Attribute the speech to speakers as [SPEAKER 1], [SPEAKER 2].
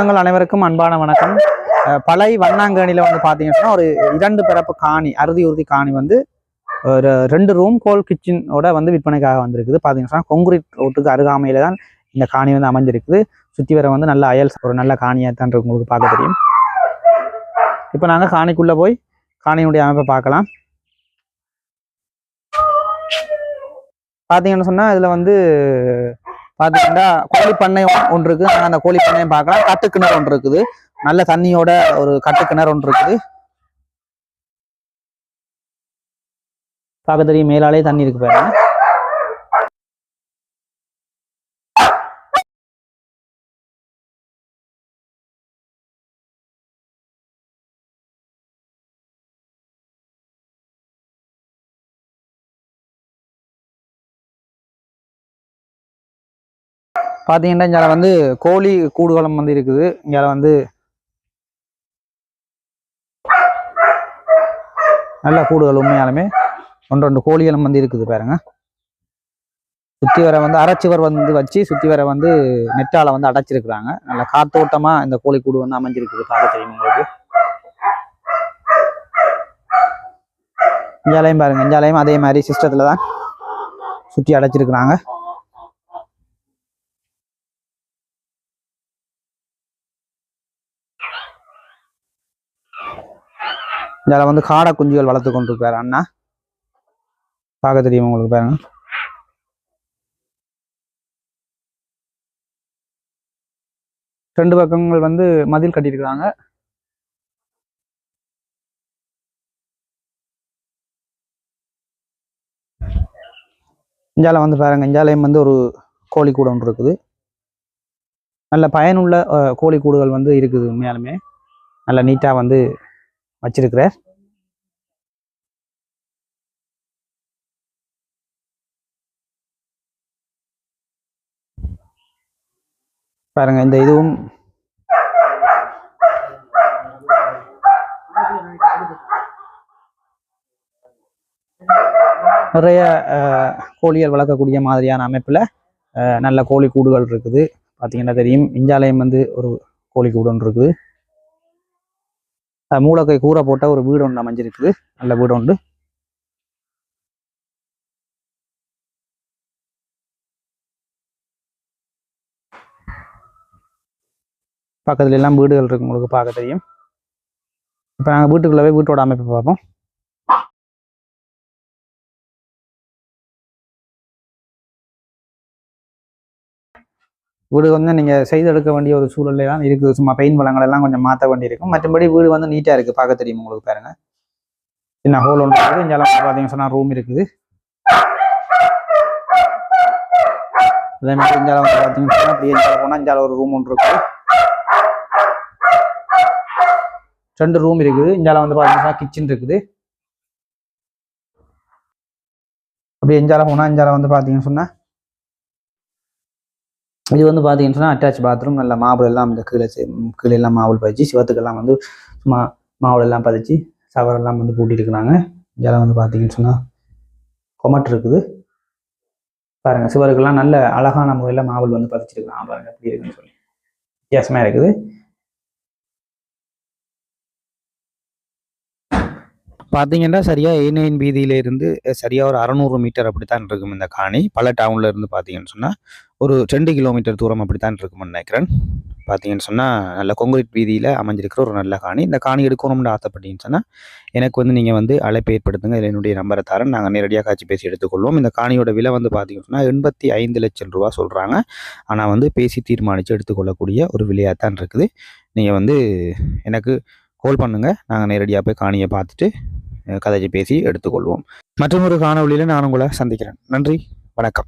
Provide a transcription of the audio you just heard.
[SPEAKER 1] நாங்கள் அனைவருக்கும் அன்பான வணக்கம். பழைய பளை வண்ணாங்கணியில் வந்து பார்த்தீங்கன்னா ஒரு இரண்டு பிறப்பு காணி அறுதி உறுதி காணி வந்து ஒரு ரெண்டு ரூம் கோல் கிச்சனோட வந்து விற்பனைக்காக வந்திருக்குது. பார்த்தீங்கன்னா கொங்குரிட் ரோட்டுக்கு அருகாமையில தான் இந்த காணி வந்து அமைஞ்சிருக்குது. சுற்றி வர வந்து நல்ல அயல் ஒரு நல்ல காணியாக தான் உங்களுக்கு பார்க்க தெரியும். இப்போ நாங்கள் காணிக்குள்ளே போய் காணியினுடைய அமைப்பை பார்க்கலாம். பார்த்தீங்கன்னு சொன்னால் இதில் வந்து பார்த்தீங்கன்னா கோழி பண்ணை ஒன்று இருக்குது நாங்கள் அந்த கோழி பண்ணையும் பார்க்கலாம். கட்டுக்கிணறு ஒன்று இருக்குது நல்ல தண்ணியோட ஒரு கட்டுக்கிணறு ஒன்று இருக்குது பார்க்க தெரியும் மேலாலே தண்ணி இருக்கு பாருங்க. பார்த்தீங்கன்னா இங்கே வந்து கோழி கூடுகளம் வந்து இருக்குது. இங்கே வந்து நல்ல கூடுகள் உண்மையாலுமே. ஒன்று ரெண்டு கோழிகளும் வந்து இருக்குது பாருங்க. சுற்றி வர வந்து அரைச்சுவர் வந்து வச்சு சுற்றி வர வந்து நெட்டால வந்து அடைச்சிருக்கிறாங்க. நல்ல காத்தோட்டமாக இந்த கோழி கூடு வந்து அமைஞ்சிருக்குது பார்க்க தெரியும் உங்களுக்கு இஞ்சாலையும் பாருங்க இஞ்சாலையும் அதே மாதிரி சிஸ்டத்தில் தான் சுற்றி அடைச்சிருக்கிறாங்க. இதில் வந்து காடை குஞ்சுகள் வளர்த்து கொண்டிருக்காரு அண்ணா. பார்க்க தெரியும் உங்களுக்கு பாருங்க. ரெண்டு பக்கங்கள் வந்து மதில் கட்டியிருக்கிறாங்க. இஞ்சால வந்து பாருங்க இஞ்சாலையும் வந்து ஒரு கோழி கூடு ஒன்று இருக்குது. நல்ல பயனுள்ள கோழி கூடுகள் வந்து இருக்குது உண்மையாலுமே. நல்ல நீட்டாக வந்து வச்சிருக்கிறார். பாருங்க இந்த இதுவும் நிறைய கோழிகள் வளர்க்கக்கூடிய மாதிரியான அமைப்பில் நல்ல கோழி கூடுகள் இருக்குது. பார்த்தீங்கன்னா தெரியும். இஞ்சாலயம் வந்து ஒரு கோழி கூடு ஒன்று இருக்குது. மூலக்கை கூரை போட்ட ஒரு வீடு ஒன்று அமைஞ்சிருக்குது. நல்ல வீடு உண்டு. பக்கத்துல எல்லாம் வீடுகள் இருக்கு உங்களுக்கு பார்க்க தெரியும். இப்போ நாங்கள் வீட்டுக்குள்ளவே போய் வீட்டோட அமைப்பை பார்ப்போம். வீடு வந்து நீங்கள் செய்தெடுக்க வேண்டிய ஒரு சூழல்ல எல்லாம் இருக்குது சும்மா பெயின் வளங்கள் எல்லாம் கொஞ்சம் மாற்ற வேண்டியிருக்கும். மற்றபடி வீடு வந்து நீட்டாக இருக்குது பார்க்க தெரியும் உங்களுக்கு பாருங்க. சின்ன ஹோல் ஒன்று இருக்குது. இங்கெல்லாம் பார்த்தீங்கன்னு சொன்னால் ரூம் இருக்குது. அதே மாதிரி இங்கே வந்து பார்த்தீங்கன்னு சொன்னால் அப்படியே இங்கே போனால் இங்கே ஒரு ரூம் ஒன்று இருக்குது. ரெண்டு ரூம் இருக்குது. இங்கே வந்து பார்த்தீங்கன்னா கிச்சன் இருக்குது. அப்படியே இஞ்சால போனால் இஞ்சால வந்து பார்த்தீங்கன்னு சொன்னால் இது வந்து பார்த்தீங்கன்னு சொன்னால் அட்டாச் பாத்ரூம் நல்ல மாவுள் எல்லாம் இந்த கீழே செ- கீழே எல்லாம் மாவுல் பதிச்சு சிவத்துக்கெல்லாம் வந்து சும்மா மாவுல எல்லாம் பதிச்சு சவரெல்லாம் வந்து பூட்டியிருக்கிறாங்க இதில் வந்து பார்த்தீங்கன்னு சொன்னால் கொமட் இருக்குது. பாருங்க சிவருக்கெல்லாம் நல்ல அழகான முறையில் மாவுல் வந்து பதிச்சிருக்கிறாங்க பாருங்கள் எப்படி இருக்குன்னு சொல்லி. வித்தியாசமாக இருக்குது. பார்த்தீங்கன்னா சரியாக ஏ நைன் வீதியிலேருந்து சரியாக ஒரு அறநூறு மீட்டர் அப்படித்தான் இருக்கும் இந்த காணி. பல டவுனில் இருந்து பார்த்தீங்கன்னு சொன்னால் ஒரு ரெண்டு கிலோமீட்டர் தூரம் அப்படித்தான் இருக்கும்னு நினைக்கிறேன். பார்த்தீங்கன்னு சொன்னால் நல்ல கொங்குரிட் வீதியில் அமைஞ்சிருக்கிற ஒரு நல்ல காணி. இந்த காணி எடுக்கணும்னு ஆசைப்பட்டீங்கன்னு சொன்னால் எனக்கு வந்து நீங்கள் வந்து அழைப்பு ஏற்படுத்துங்க. இதில் என்னுடைய நம்பரை தரேன். நாங்கள் நேரடியாக காட்சி பேசி எடுத்துக்கொள்வோம். இந்த காணியோட விலை வந்து பார்த்தீங்கன்னு சொன்னால் எண்பத்தி ஐந்து லட்சம் ரூபா சொல்கிறாங்க ஆனால் வந்து பேசி தீர்மானித்து எடுத்துக்கொள்ளக்கூடிய ஒரு விலையாக தான் இருக்குது. நீங்கள் வந்து எனக்கு கால் பண்ணுங்கள் நாங்கள் நேரடியாக போய் காணியை பார்த்துட்டு கதையை பேசி எடுத்துக்கொள்வோம். மற்றொரு காணொலியில் நான் உங்களை சந்திக்கிறேன். நன்றி. வணக்கம்.